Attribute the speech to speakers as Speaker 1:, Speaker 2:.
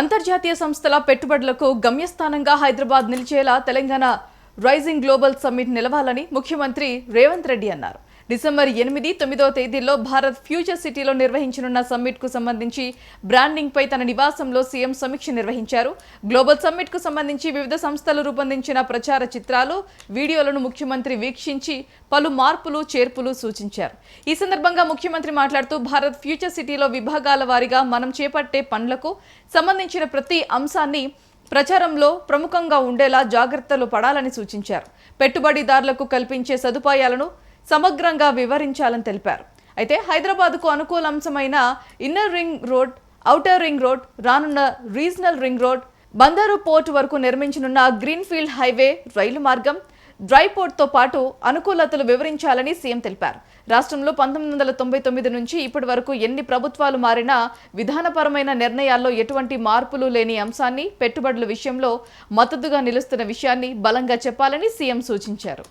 Speaker 1: అంతర్జాతీయ సంస్థల పెట్టుబడులకు గమ్యస్థానంగా హైదరాబాద్ నిలిచేలా తెలంగాణ రైజింగ్ గ్లోబల్ సమ్మిట్ నిలవాలని ముఖ్యమంత్రి రేవంత్ రెడ్డి అన్నారు. డిసెంబర్ ఎనిమిది తొమ్మిదవ తేదీల్లో భారత్ ఫ్యూచర్ సిటీలో నిర్వహించనున్న సమ్మిట్కు సంబంధించి బ్రాండింగ్పై తన నివాసంలో సీఎం సమీక్ష నిర్వహించారు. గ్లోబల్ సమ్మిట్కు సంబంధించి వివిధ సంస్థలు రూపొందించిన ప్రచార చిత్రాలు వీడియోలను ముఖ్యమంత్రి వీక్షించి పలు మార్పులు చేర్పులు సూచించారు. ఈ సందర్భంగా ముఖ్యమంత్రి మాట్లాడుతూ భారత్ ఫ్యూచర్ సిటీలో విభాగాల వారీగా మనం చేపట్టే పనులకు సంబంధించిన ప్రతి అంశాన్ని ప్రచారంలో ప్రముఖంగా ఉండేలా జాగ్రత్తలు పడాలని సూచించారు. పెట్టుబడిదారులకు కల్పించే సదుపాయాలను సమగ్రంగా వివరించాలని తెలిపారు. అయితే హైదరాబాద్కు అనుకూల అంశమైన inner ring road outer ring road రానున్న regional ring road Bandar port వరకు నిర్మించనున్న గ్రీన్ఫీల్డ్ హైవే రైలు మార్గం డ్రై పోర్ట్తో పాటు అనుకూలతలు వివరించాలని సీఎం తెలిపారు. రాష్ట్రంలో పంతొమ్మిది వందల తొంభై తొమ్మిది నుంచి ఇప్పటి వరకు ఎన్ని ప్రభుత్వాలు మారినా విధానపరమైన నిర్ణయాల్లో ఎటువంటి మార్పులు లేని అంశాన్ని పెట్టుబడుల విషయంలో మద్దతుగా నిలుస్తున్న విషయాన్ని బలంగా చెప్పాలని సీఎం సూచించారు.